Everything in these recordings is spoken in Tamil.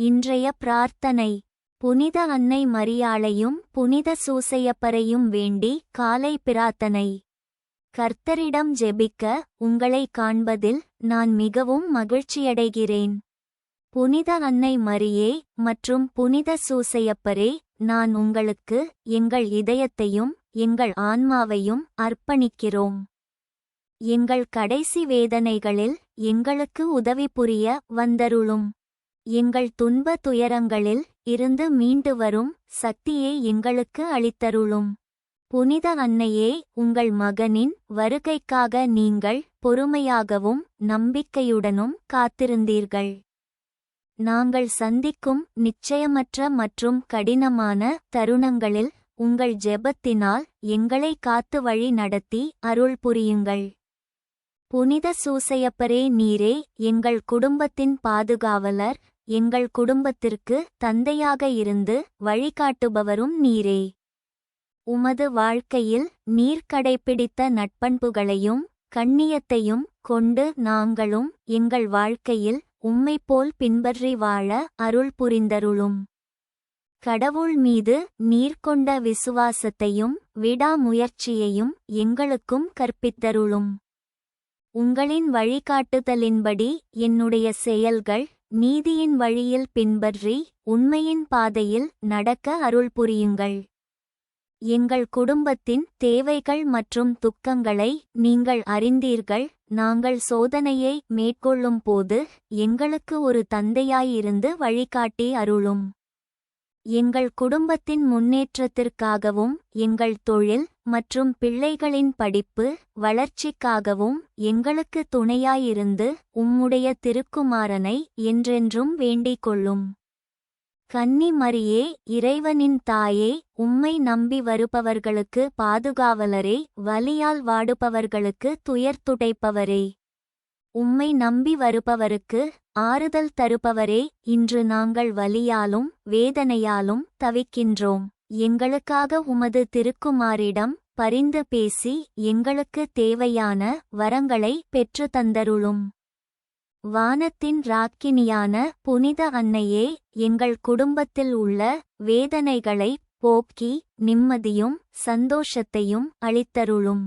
இன்றைய பிரார்த்தனை. புனித அன்னை மரியாளையும் புனித சூசையப்பரையும் வேண்டி காலை பிரார்த்தனை. கர்த்தரிடம் ஜெபிக்க உங்களை காண்பதில் நான் மிகவும் மகிழ்ச்சியடைகிறேன். புனித அன்னை மரியே மற்றும் புனித சூசையப்பரே நான் உங்களுக்கு எங்கள் இதயத்தையும் எங்கள் ஆன்மாவையும் அர்ப்பணிக்கிறோம். எங்கள் கடைசி வேதனைகளில் எங்களுக்கு உதவி புரிய வந்தருளும். எங்கள் துன்ப துயரங்களில் இருந்து மீண்டு வரும் சக்தியை எங்களுக்கு அளித்தருளும். புனித அன்னையே உங்கள் மகனின் வருகைக்காக நீங்கள் பொறுமையாகவும் நம்பிக்கையுடனும் காத்திருந்தீர்கள். நாங்கள் சந்திக்கும் நிச்சயமற்ற மற்றும் கடினமான தருணங்களில் உங்கள் ஜெபத்தினால் எங்களை காத்து வழி நடத்தி அருள் புரியுங்கள். புனித சூசையப்பரே நீரே எங்கள் குடும்பத்தின் பாதுகாவலர் எங்கள் குடும்பத்திற்கு தந்தையாக இருந்து வழிகாட்டுபவரும் நீரே. உமது வாழ்க்கையில் நீர் கடைப்பிடித்த நட்பண்புகளையும் கண்ணியத்தையும் கொண்டு நாங்களும் எங்கள் வாழ்க்கையில் உம்மைப்போல் பின்பற்றி வாழ அருள் புரிந்தருளும். கடவுள் மீது நீர் கொண்ட விசுவாசத்தையும் விடாமுயற்சியையும் எங்களுக்கும் கற்பித்தருளும். உங்களின் வழிகாட்டுதலின்படி என்னுடைய செயல்கள் நீதியின் வழியில் பின்பற்றி உண்மையின் பாதையில் நடக்க அருள் புரியுங்கள். எங்கள் குடும்பத்தின் தேவைகள் மற்றும் துக்கங்களை நீங்கள் அறிந்தீர்கள். நாங்கள் சோதனையை மேற்கொள்ளும் போது எங்களுக்கு ஒரு தந்தையாயிருந்து வழிகாட்டி அருளும். எங்கள் குடும்பத்தின் முன்னேற்றத்திற்காகவும் எங்கள் தொழில் மற்றும் பிள்ளைகளின் படிப்பு வளர்ச்சிக்காகவும் எங்களுக்கு துணையாயிருந்து உம்முடைய திருக்குமாரனை என்றென்றும் வேண்டிக் கொள்ளும். கன்னி மரியே இறைவனின் தாயே உம்மை நம்பி வருபவர்களுக்கு பாதுகாவலரே வலியால் வாடுபவர்களுக்கு துயர் துடைப்பவரே. உம்மை நம்பி வருபவருக்கு ஆறுதல் தருபவரே இன்று நாங்கள் வலியாலும் வேதனையாலும் தவிக்கின்றோம். எங்களுக்காக உமது திருக்குமாரிடம் பரிந்து பேசி எங்களுக்கு தேவையான வரங்களை பெற்று தந்தருளும். வானத்தின் ராக்கினியான புனித அன்னையே எங்கள் குடும்பத்தில் உள்ள வேதனைகளை போக்கி நிம்மதியும் சந்தோஷத்தையும் அளித்தருளும்.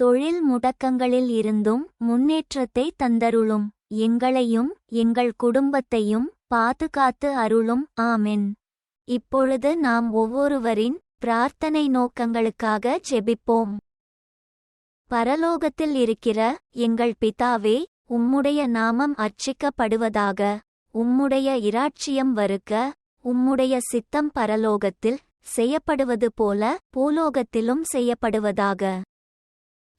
தொழில் முடக்கங்களில் இருந்தும் முன்னேற்றத்தை தந்தருளும். எங்களையும் எங்கள் குடும்பத்தையும் பாதுகாத்து அருளும். ஆமென். இப்பொழுது நாம் ஒவ்வொருவரின் பிரார்த்தனை நோக்கங்களுக்காக ஜெபிப்போம். பரலோகத்தில் இருக்கிற எங்கள் பிதாவே உம்முடைய நாமம் அர்ச்சிக்கப்படுவதாக உம்முடைய இராட்சியம் வருக உம்முடைய சித்தம் பரலோகத்தில் செய்யப்படுவது போல பூலோகத்திலும் செய்யப்படுவதாக.